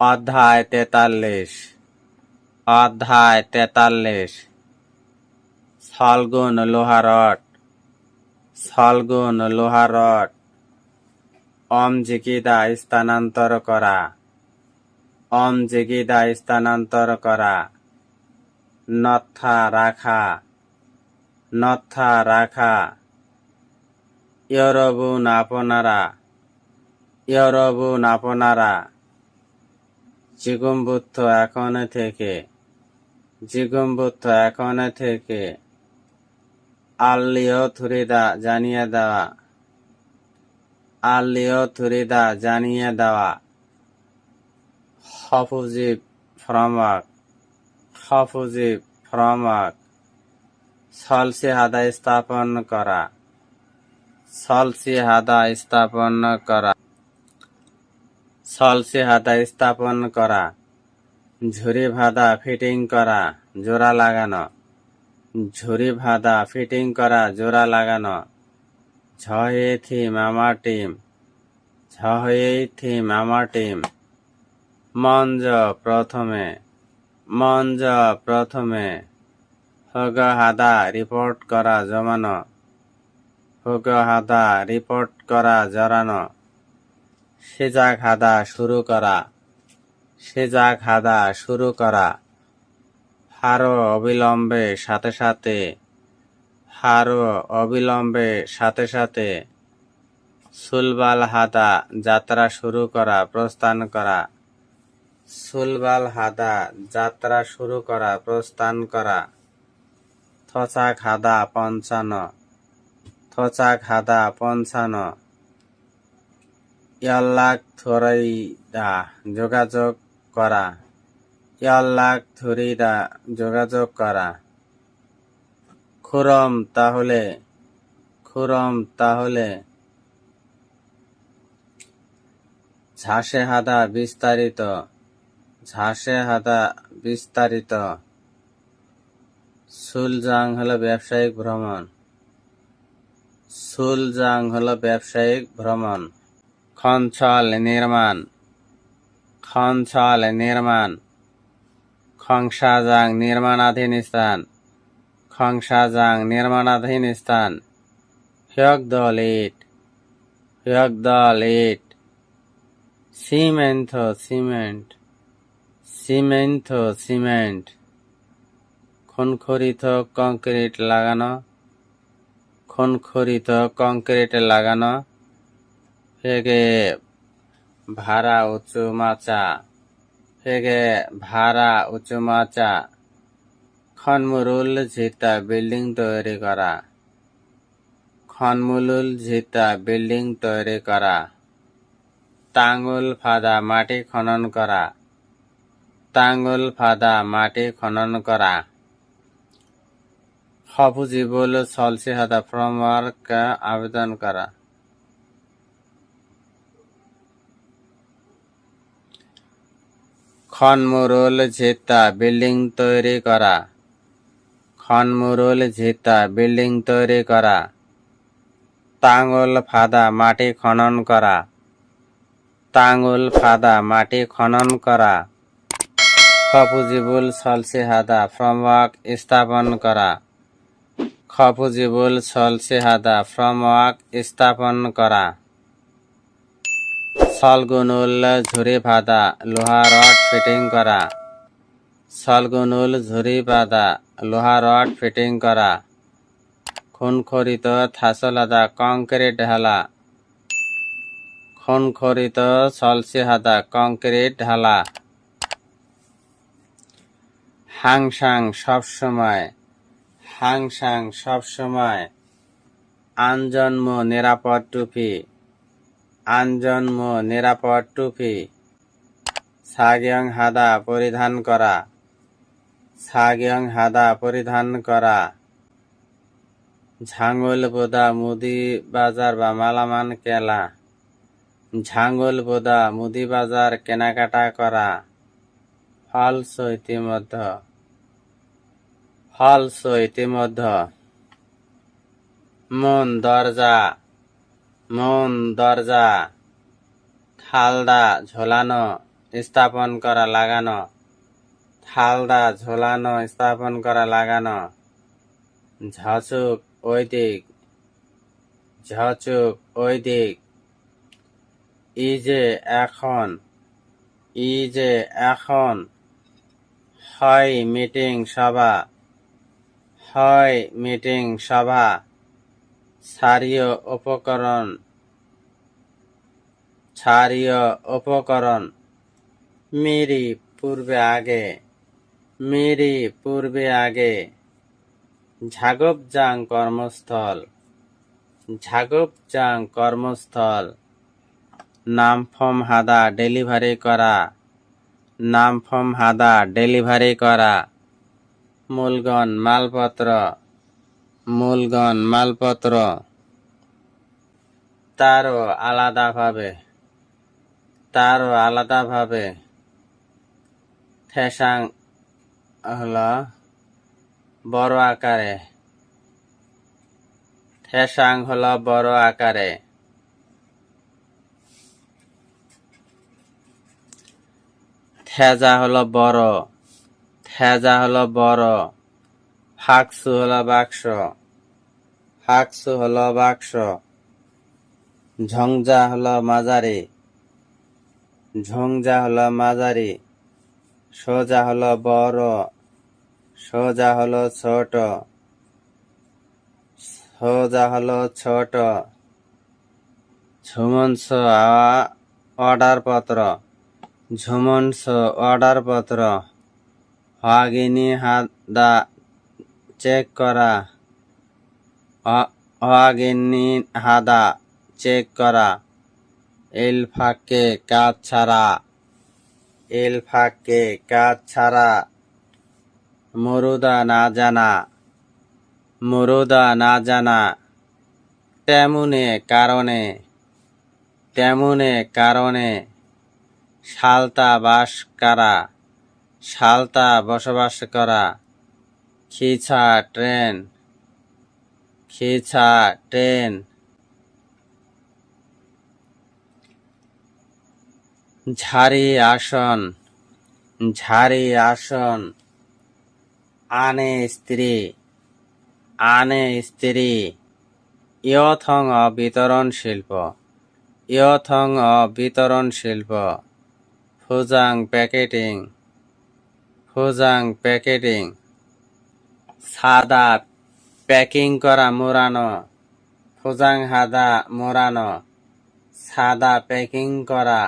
অধ্যায় তেতাল্লিশ। অধ্যায় তেতাল্লিশ। সলগুন লোহারট সলগুন লোহারট অম জিকিদা স্থানান্তর করা। অম জিকিদা স্থানান্তর করা। নথা রাখা। নথা রাখা। ইয়রবুন আপনারা। ইয়রবুন আপনারা। জিগুম্বুত্থ এখন থেকে জিগুম্বুত্থ এখন থেকে, আল্লিও থুরিদা জানিয়ে দেওয়া, আল্লিও থুরিদা জানিয়ে দেওয়া হফুজিব ফ্রমক হফুজিব ফ্রমক, সলসি হাদা স্থাপন করা, সলসি হাদা স্থাপন করা। সলসি হাদা স্থাপন করা ঝুরি ভাদা ফিটিং করা, জোড়া লাগানো। ঝুরি ভাদা ফিটিং করা, জোড়া লাগানো। ঝয়ে থি মামা টিম ঝয়ে থি মামা টিম। মঞ্জ প্রথমে মঞ্জ প্রথমে। হগ হাদা রিপোর্ট করা জমানো। হগ হাদা রিপোর্ট করা জড়ানো। সেজা খাদা শুরু করা। সেজা খাদা শুরু করা। হারো অবিলম্বে, সাথে সাথে। হারো অবিলম্বে, সাথে সাথে। সুলবাল হাদা যাত্রা শুরু করা, প্রস্থান করা। সুলবাল হাদা যাত্রা শুরু করা, প্রস্থান করা। থচা খাদা পঞ্চান্ন। থচা খাদা পঞ্চান্ন। ইয়াল্লাক থরিদা যোগাযোগ করা। ইয়াল্লাক থরিদা যোগাযোগ করা। খুরম তাহলে খুরম তাহলে। ঝাসে হাদা বিস্তারিত, ঝাসে হাদা বিস্তারিত। সুলজাং হলো ব্যবসায়িক ভ্রমণ। সুলজাং হলো ব্যবসায়িক ভ্রমণ। খঞ্চল নির্মাণ খঞ্চল নির্মাণ খংসাজাং নির্মাণাধীন স্থান খংসাজাং নির্মাণাধীন স্থান হিয়কদল ইট হিয়কদল ইট সিমেন্ট সিমেন্ট সিমেন্ট সিমেন্ট খনখরিত কংক্রিট লাগানো খনখরিত কংক্রিট লাগানো হেগে ভাড়া উঁচু মাচা, হেগে ভাড়া উঁচু মাচা, খনমুরুল ঝিতা বিল্ডিং তৈরি করা, খনমুলুল ঝিতা বিল্ডিং তৈরি করা, টাঙ্গুল ফাদা মাটি খনন করা, টাঙ্গুল ফাদা মাটি খনন করা। হফুজিবুল সলসি হাদা ফ্রমওয়ার্ক আবেদন করা। খনমুরুল ঝিতা বিল্ডিং তৈরি করা। খনমুরুল ঝিতা বিল্ডিং তৈরি করা। টাঙ্গুল ফাদা মাটি খনন করা। টাঙ্গুল ফাদা মাটি খনন করা। খফুজিবুল সলসি হাদা ফ্রমওয়ার্ক স্থাপন করা। খফুজিবুল সলসি হাদা ফ্রমওয়ার্ক স্থাপন করা। সলগুনুল ঝুরি ভাদা লোহা রড ফিটিং করা। সলগুনুল ঝুরি বাদা লোহা রড ফিটিং করা। খুনখরিত থাসলাদা কংক্রিট ঢালা। খুনখরিত সলসি হাদা কংক্রিট ঢালা। হাংসাং সবসময় হাংসাং সবসময় আনজন্ম নিরাপদ টুপি। আনজন্ম, নিরাপদ টুপি। সাগিয়ং হাদা পরিধান করা। সাগিয়ং হাদা পরিধান করা। ঝাঙ্গুল বোদা মুদি বাজার বা মালামান কেলা। ঝাঙ্গুল বোদা মুদি বাজার কেনাকাটা করা। ফলস ইতিমধ্যে। ফলস ইতিমধ্যে। মন দরজা মন দরজা থালদা ঝোলানো, স্থাপন করা লাগানো থালদা ঝোলানো, স্থাপন করা লাগানো, ঝচুক ওই দিক ঝচুক ওই দিক ই যে এখন, ই যে এখন, হয় মিটিং সভা, হয় মিটিং সভা। সারীয় উপকরণ। ছাড়ীয় উপকরণ। মিরি, পূর্বে আগে। মিরি, পূর্বে আগে। ঝাগবজাং কর্মস্থল। ঝাগবজাং কর্মস্থল। নাম ফর্ম হাদা ডেলিভারি করা। নাম ফর্ম হাদা ডেলিভারি করা। মূলগণ মালপত্র। মূলগণ মালপত্র তারও আলাদাভাবে তারও আলাদাভাবে। ঠেসাং হল বড় আকারে। ঠেসাং হল বড় আকারে। থেজা হল বড়। থেজা হল বড়। ফাকসু হলো বাক্স। ফাকসু হলো বাক্স। ঝংজা হলো মাঝারি। ঝংজা হলো মাঝারি। সোজা হলো বড়। সোজা হলো ছোট। সোজা হলো ছোট। ঝুমনস অর্ডার পত্র ঝুমনস অর্ডার পত্র হাগিনি হাদা চেক করা। হাগিনি হাদা, চেক করা। এলফাকে কাজ ছাড়া। এলফাকে কাজ ছাড়া। মরুদা না জানা। মরুদা না জানা। তেমনে কারণে। তেমনে কারণে। শালতা বাস করা। শালতা বসবাস করা। খিছা ট্রেন। খিছা ট্রেন। ঝাড়ি আসন ঝাড়ি আসন। আনে স্ত্রী আনে স্ত্রী। ইয়থং বিতরণ শিল্প, ইয়থং বিতরণ শিল্প। ফুজাং প্যাকেটিং ফুজাং প্যাকেটিং। সাদা, প্যাকিং করা মোড়ানো ফুজাং হাদা মোড়ানো, সাদা প্যাকিং করা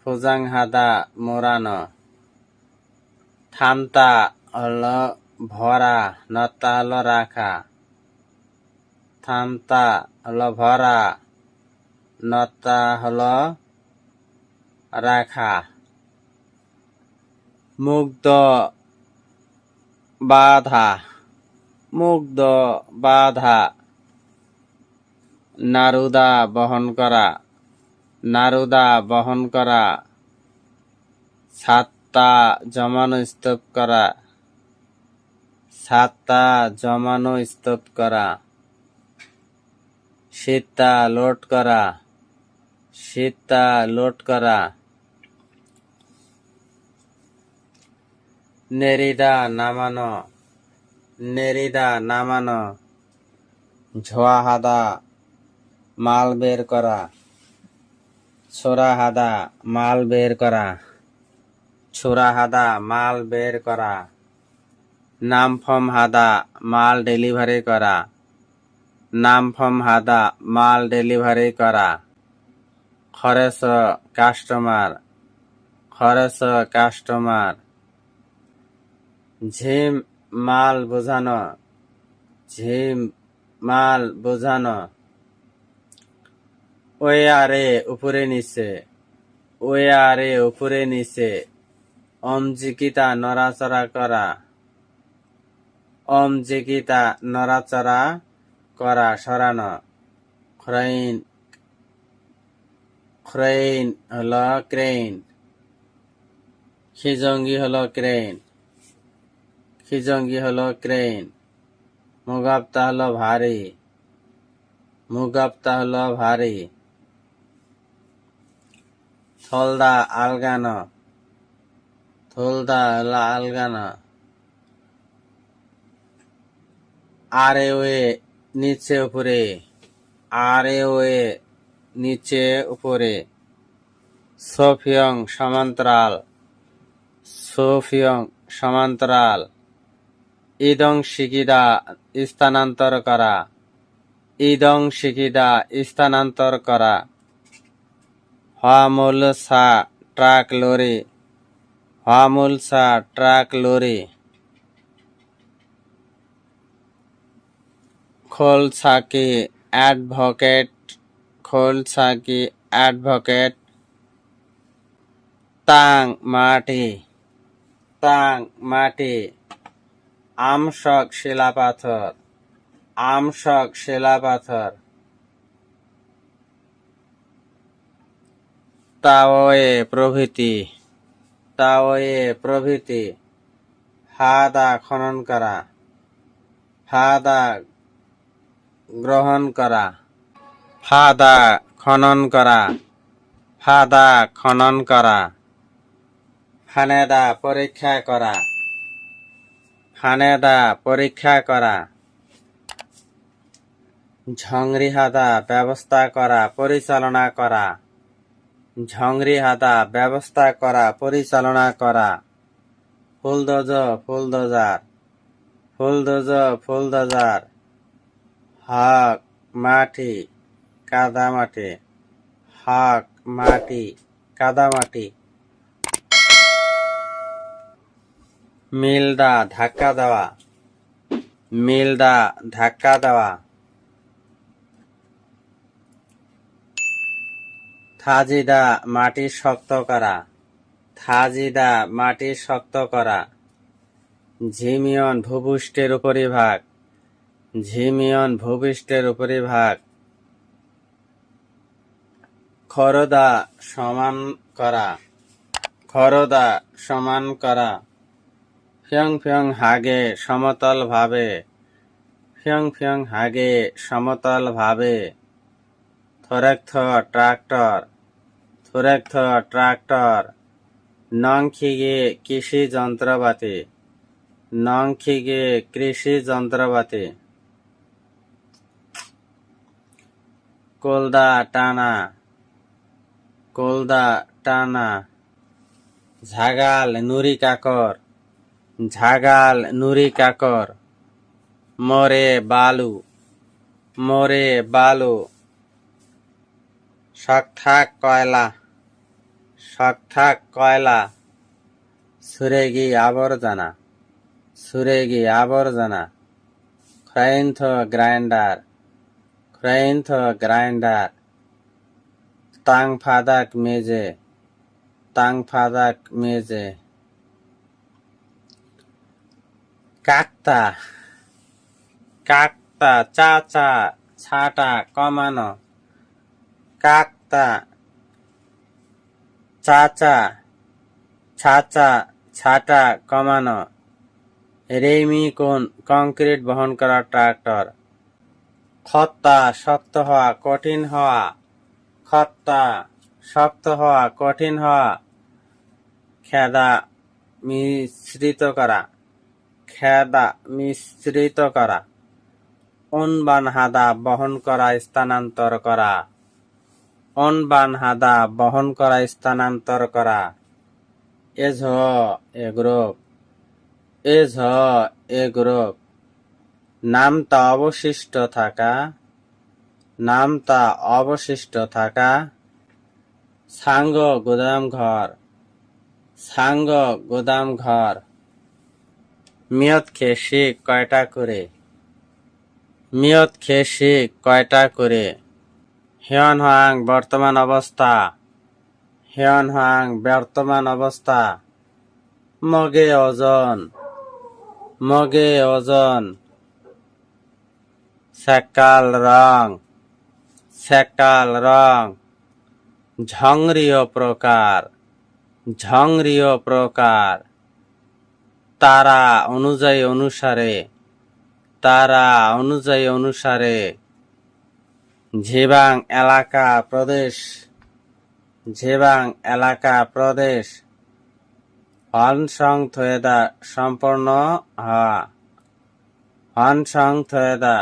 ফুজাং হাদা মোড়ানো থামতা হলো ভরা নত্তা হলো রাখা থামতা হলো ভরা নত্তা হলো রাখা, মুগ্ধ বাধা, মুগ্ধ, বাধা। নারুদা বহন করা, নারুদা বহন করা। সাতটা জমানো স্তূপ করা। সাতটা জমানো স্তূপ করা। সীতা লোড করা। সীতা লোড করা। নেরিদা নামানো নেরিদা নামানো ঝোয়া হাদা মাল বের করা ছোরা হাদা মাল বের করা ছোরা হাদা মাল বের করা নাম ফর্ম হাদা মাল ডেলিভারি করা নাম ফর্ম হাদা মাল ডেলিভারি করা। খরচ কাস্টমার খরচ কাস্টমার। ঝিম মাল বোঝানো ঝিম মাল বোঝানো। ওই আরে উপরে নিচে ওই আরে উপরে নিচে অমজিকিতা নড়াচড়া করা অমজিকিতা নড়াচড়া করা সরানো। ক্রেন ক্রেন হলো ক্রেন খিজঙ্গি হলো ক্রেন খিজঙ্গি হলো ক্রেন মুগাপ্তা হলো ভারী। মুগাপ্তা হলো ভারী। থলদা আলগানো। থলদা লা- আলগানো। আরে ওয়ে নিচে উপরে। আরে ওয়ে নিচে উপরে। সোফিয়ং সমান্তরাল। সোফিয়ং সমান্তরাল। ইদং শিকিদা স্থানান্তর করা। ইদং শিকিদা স্থানান্তর করা। হামুল সা ট্রাক লরি। হামুল সা ট্রাক লরি। খোলসাকি অ্যাডভোকেট? খোলসাকি অ্যাডভোকেট? তাং মাটি। তাং মাটি। আমশক শিলাপাথর আমশক শিলাপাথর। তাওয়ে প্রভৃতি তাওয়ে প্রভৃতি, হাদা খনন করা, হাদা গ্রহণ করা ফাদা খনন করা ফাদা খনন করা ফানেদা পরীক্ষা করা। ফানেদা পরীক্ষা করা। ঝংরি হাদা ব্যবস্থা করা, পরিচালনা করা। ঝংরি হাদা ব্যবস্থা করা, পরিচালনা করা। ফুলদোজ, ফুলদোজার। ফুলদোজ, ফুলদোজার। হক, মাটি কাদা মাটি হক, মাটি কাদা মিলদা ধাক্কা দেওয়া। মিলদা ধাক্কা দেওয়া। থাজিদা মাটি শক্ত করা। থাজিদা মাটি শক্ত করা। ঝিমিয়ন ভূপৃষ্ঠের উপরিভাগ। ঝিমিয়ন ভূপৃষ্ঠের উপরিভাগ। খরদা সমান করা। খরদা সমান করা। হাগে সমতল ভাবে ফিয়ং ফিয়ং হাগে সমতল ভাবে থরেকথ, ট্রাক্টর। থরেকথ, ট্রাক্টর। নংখিগে কৃষি যন্ত্রপাতি নংখিগে কৃষি যন্ত্রপাতি কোলদা টানা কোলদা টানা ঝাগাল নুরি কাকর ঝাগাল নুরি কাকর, মরে বালু মরে বালু শকথাক কয়লা শকথাক কয়লা, সুরেগি আবর্জনা সুরেগি আবর্জনা ক্রাইন্থ গ্রাইন্ডার ক্রাইন্থ গ্রাইন্ডার তাং ফাদাক মেজে তাং ফাদাক মেজে কাকতা কাকতা চাচা, ছাটা, কমানো কাকতা চাচা, ছাচা, ছাটা, কমানো, রেমি কোন কংক্রিট বহন করা ট্রাক্টর? খত্তা, শক্ত হওয়া, কঠিন হওয়া, খত্তা, শক্ত হওয়া, কঠিন হওয়া, খেদা মিশ্রিত করা। খেদা মিশ্রিত করা। হাদা বহন করা, স্থানান্তর করা। হাদা বহন করা, স্থানান্তর করা। এঝ এ গ্রুপ। এঝ এ গ্রুপ। নামতা অবশিষ্ট থাকা। নামতা অবশিষ্ট থাকা। সাঙ্গ গোদাম ঘর। সাঙ্গ গোদাম ঘর। মিয়ত খেয়ে কয়টা করে? মিয়ত খেয়ে কয়টা করে? হিয়ন হাং বর্তমান অবস্থা। হিয়ন হাং বর্তমান অবস্থা। মগে ওজন মগে ওজন সেকাল রং। সেকাল রং। ঝংরিয় প্রকার। ঝংরিয় প্রকার। তারা অনুযায়ী অনুসারে, তারা অনুযায়ী অনুসারে, ঝিবাং এলাকা প্রদেশ জেবাং এলাকা প্রদেশ হন সং থয়েদা সম্পূর্ণ হওয়া হন সং থয়েদা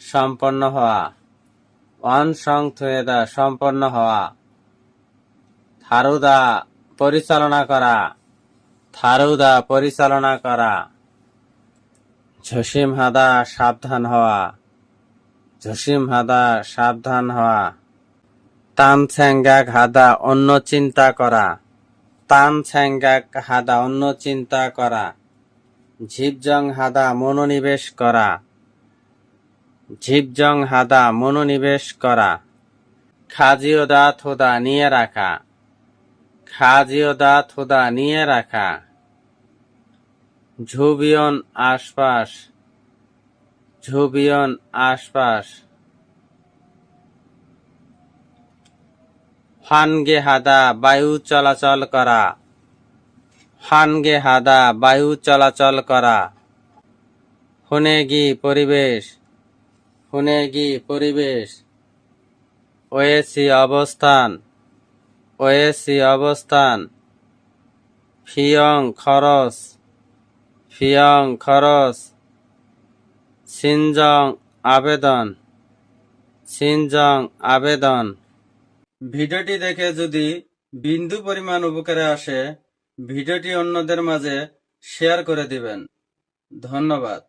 সম্পন্ন হওয়া অন সং থয়েদা সম্পন্ন হওয়া থারুদা পরিচালনা করা থারুদা পরিচালনা করা। ঝসিম হাদা সাবধান হওয়া। ঝসিম হাদা সাবধান হওয়া। তান ছ্যাঙ্গাক হাদা অন্য চিন্তা করা। তান ছ্যাঙ্গাক হাদা অন্য চিন্তা করা। ঝিপজং হাদা মনোনিবেশ করা। ঝিপজং হাদা মনোনিবেশ করা। খাজিও দা থোদা নিয়ে রাখা। খাজিও দা থোদা নিয়ে রাখা। ঝুবিয়ন আশপাশ ঝুবিয়ন আশপাশ। ফানগে হাদা, বায়ু চলাচল করা। ফানগে হাদা, বায়ু চলাচল করা। হুনেগি পরিবেশ হুনেগি পরিবেশ। ওয়েসি অবস্থান ওয়েসি অবস্থান। ফিয়ং খরচ। ফিয়ং খরচ সিনজং আবেদন সিনজং আবেদন ভিডিওটি দেখে যদি বিন্দু পরিমাণ উপকারে আসে, ভিডিওটি অন্যদের মাঝে শেয়ার করে দিবেন। ধন্যবাদ।